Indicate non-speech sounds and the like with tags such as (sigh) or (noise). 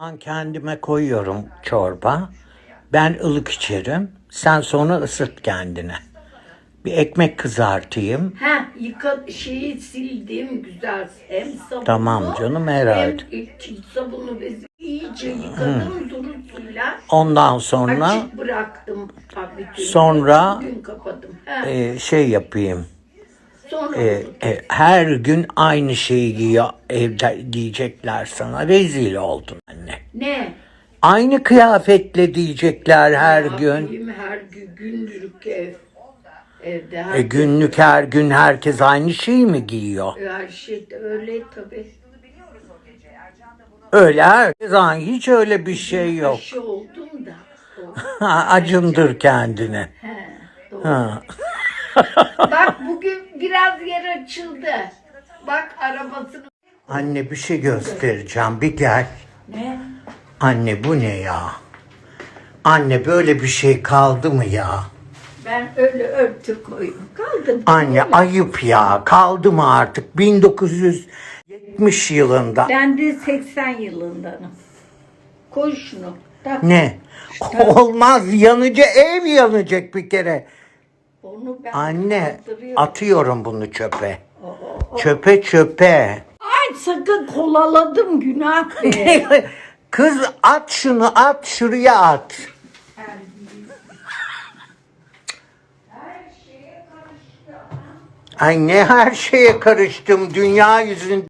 Ben kendime koyuyorum çorba. Ben ılık içerim. Sen sonra ısıt kendine. Bir ekmek kızartayım. Ha yıka şeyi sildim güzel hem sabunlu Tamam canım, herhalde. hem iç- sabunu bezi iyice yıkadım duru suyla Ondan sonra açık bıraktım tabii. Sonra- Gün kapadım. Ha, e, şey yapayım. Sonra E, e, her gün aynı şeyi giyiyor evde diyecekler sana. Rezil oldun anne. ne? Aynı kıyafetle diyecekler her Ne gün. yapayım, her gün günlük ev. Evde her, E, günlük her gün herkes aynı şeyi mi giyiyor? her şey öyle tabii. Öyle herkes aynı. Hiç öyle bir şey yok. Aşı oldum da. (laughs) acındır kendine. He, doğru. Ha. (laughs) Bugün biraz yer açıldı. Bak arabasını. Anne bir şey göstereceğim. Bir gel. Ne? Anne bu ne ya? Anne böyle bir şey kaldı mı ya? Ben öyle örtü koydum. Kaldım. Anne ayıp ya. Kaldı mı artık? 1970 yılında. Ben de 80 yılındanım. Koy şunu. Tak. Ne? Olmaz. Yanıcı ev yanacak bir kere. Onu ben Anne kaldırıyorum. atıyorum bunu çöpe. Çöpe çöpe. Ay sakın kolaladım günah be. (laughs) Kız at şunu at şuraya at. Ay ne her şeye karıştım dünya yüzünde.